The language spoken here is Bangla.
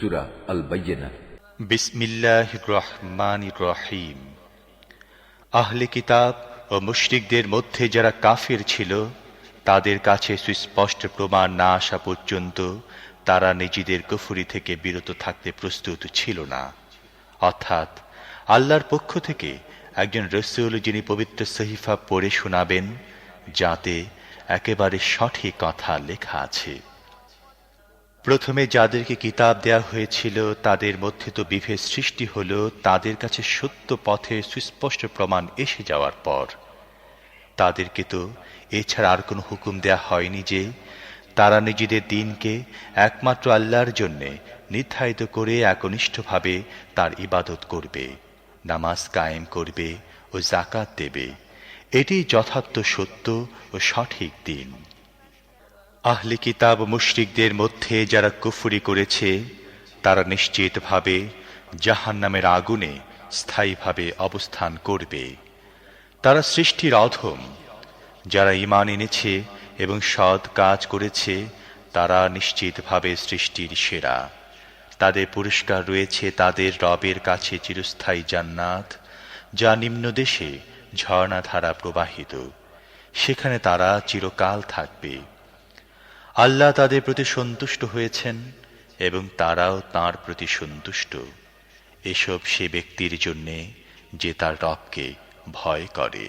সুরা আল আহলে কিতাব ও মুশরিকদের মধ্যে যারা কাফির ছিল, তাদের কাছে সুস্পষ্ট প্রমাণ না আসা পর্যন্ত তারা নিজেদের কুফুরি থেকে বিরত থাকতে প্রস্তুত ছিল না। অর্থাৎ আল্লাহর পক্ষ থেকে একজন রসুল যিনি পবিত্র সহিফা পড়ে শোনাবেন, যাতে একেবারে সঠিক কথা লেখা আছে। প্রথমে যাদেরকে কিতাব দেয়া হয়েছিল, তাদের মধ্যে তো বিভেদ সৃষ্টি হল, তাদের কাছে সত্য পথে সুস্পষ্ট প্রমাণ এসে যাওয়ার পর। তাদেরকে তো এছাড়া আর কোনো হুকুম দেয়া হয়নি যে, তারা নিজেদের দিনকে একমাত্র আল্লাহর জন্যে নির্ধারিত করে একনিষ্ঠভাবে তার ইবাদত করবে, নামাজ কায়েম করবে ও জাকাত দেবে। এটি যথার্থ সত্য ও সঠিক দিন। আহলি কিতাব মুশরিকদের মধ্যে যারা কুফুরি করেছে, তারা নিশ্চিতভাবে জাহান নামের আগুনে স্থায়ীভাবে অবস্থান করবে। তারা সৃষ্টির অধম। যারা ইমান এনেছে এবং সৎ কাজ করেছে, তারা নিশ্চিতভাবে সৃষ্টির সেরা। তাদের পুরস্কার রয়েছে তাদের রবের কাছে চিরস্থায়ী জান্নাত, যা নিম্ন দেশে ঝর্ণাধারা প্রবাহিত। সেখানে তারা চিরকাল থাকবে। আল্লাহ তাদের প্রতি সন্তুষ্ট হয়েছেন এবং তারাও তার প্রতি সন্তুষ্ট। এসব সে ব্যক্তির জন্যে যে তার রবকে ভয় করে।